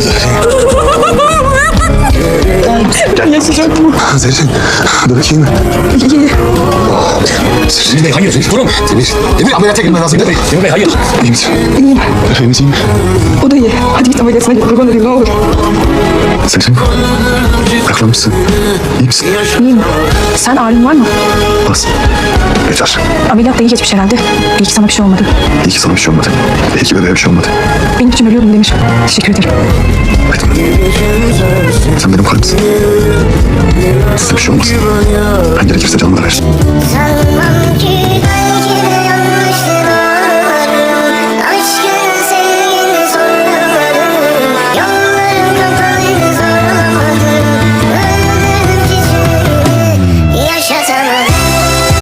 Zerrin. Yaşayacak mı? Zerrin. Bırakayım. İyi. Demir Bey hayır. Durun. Demir. Demir ameliyata girmen lazım. Demir Bey. Demir Bey hayır. İyi misin? İyiyim. Efendim iyi mi? O da iyi. Hadi git ameliyatına git. Kurban olayım ne olur. Zerrin. Bırakmamışsın. İyi misin? İyiyim. Sen ağrın var mı? Az. Yeter. Ameliyat da iyi geçmiş herhalde. İyi ki sana bir şey olmadı. İyi ki sana bir şey olmadı. İyi ki bebeğe bir şey olmadı. Benim için ölüyordum Demir. Teşekkür ederim. Haydi. Sen benim karımsın. Size bir şey olmasın. Ben.